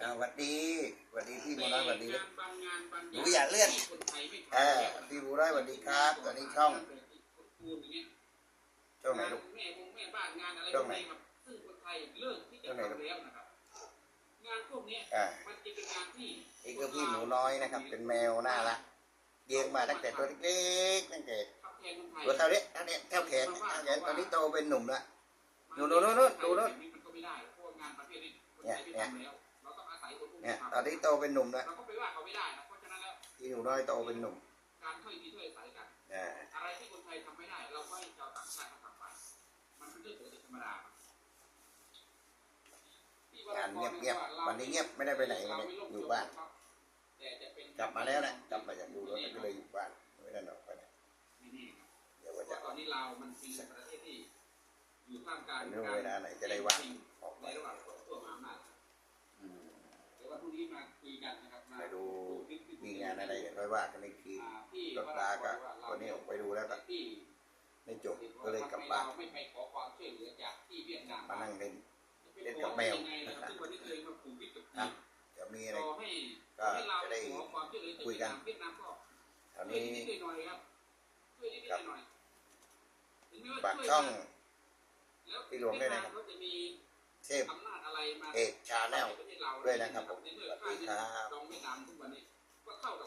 อ่าหวัดดีหวัดดีพี่โมน้อยหวัดดีงานบางงานบางหนูอย่าเลื่อนที่คนไทยไม่ทำเออพี่บูร้อยหวัดดีครับตอนนี้ช่องคูณอย่างเงี้ยช่องไหนลูกแม่คงแม่บ้านงานอะไรช่องไหนพวกครับซึ่งคนไทยเลิกที่จะช่องไหนลูกทำแล้วนะครับงานพวกเนี้ยอ่ามันจะเป็นงานที่นี่คือพี่หนูน้อยนะครับ เป็นแมวน่ารักเลี้ยงมาตั้งแต่ตัวเล็กๆตั้งแต่ทำแทนคนไทยตัวเท่านี้เท่านี้เท่าแขนเท่าแขนตอนนี้โตเป็นหนุ่มละดูดูดูดูดูดูมันก็ไม่ได้เพราะว่างานประเภทนี้คนเนี่ไทยยไม่ทำแล้วเราต้องอาศัยคนพวก เนี่นี้ยทำตอนนี้โตเป็นหนุ่มละเราก็ไปว่าเขาไม่ได้นะเพราะฉะนั้นแล้วพี่หนูน้อยโตเป็นหนุ่ม การช่วยทีช่วยอาศัยกันอ่าอะไรที่คนไทยทำไม่ได้ เราก็ให้ชาวต่างชาติเขาทำไปมันเป็นเรื่องปกติธรรมดาครับพี่ว่งานเงียบๆวันนี้เงียบไม่ได้ไปไหนวันนี้อยู่บ้านแต่จะเป็นกลับมาแล้วนะกลับมาจากดูรถก็เลยอยู่บ้านไม่ได้ออกไปไหนไม่แน่ครับเดี๋ยวเพว่าราะจะตอนนี้เราวมันเป็นประเทศที่อยู่ท่ามกลางไม่รู้เวลาไหนจะได้ว่างออกไป ไปดูมีงานอะไรกันค่อยว่ากันอีกทีอ่าพี่รถลาก็วันนี้ออกไปดูแล้วก็ที่ไม่จบก็เลยกลับบ้านไม่ไปขอความช่วยเหลือจากที่เวียดนามมานั่งเล่นเล่นกับแมวซึ่งวันนี้เคยมาผูกมิตรกับครัทีบมเดี๋ยวมีอะไรรอให้ก็ให้เราจะได้ขอความช่วยเหลือจากคุยกันเวียดนามก็คราวช่วยนี้นิดๆหน่อยๆครับช่วยนิดๆหน่อยๆถึงแม้ว่าฝากช่วยช่องแล้วพี่หลวงด้วยนะครับเวีดามเขาจะมีเทพอำนาจอะไรมาเอกชาแนล เทศเราด้วยนะครับผมในเมื่อสวัสดีครับ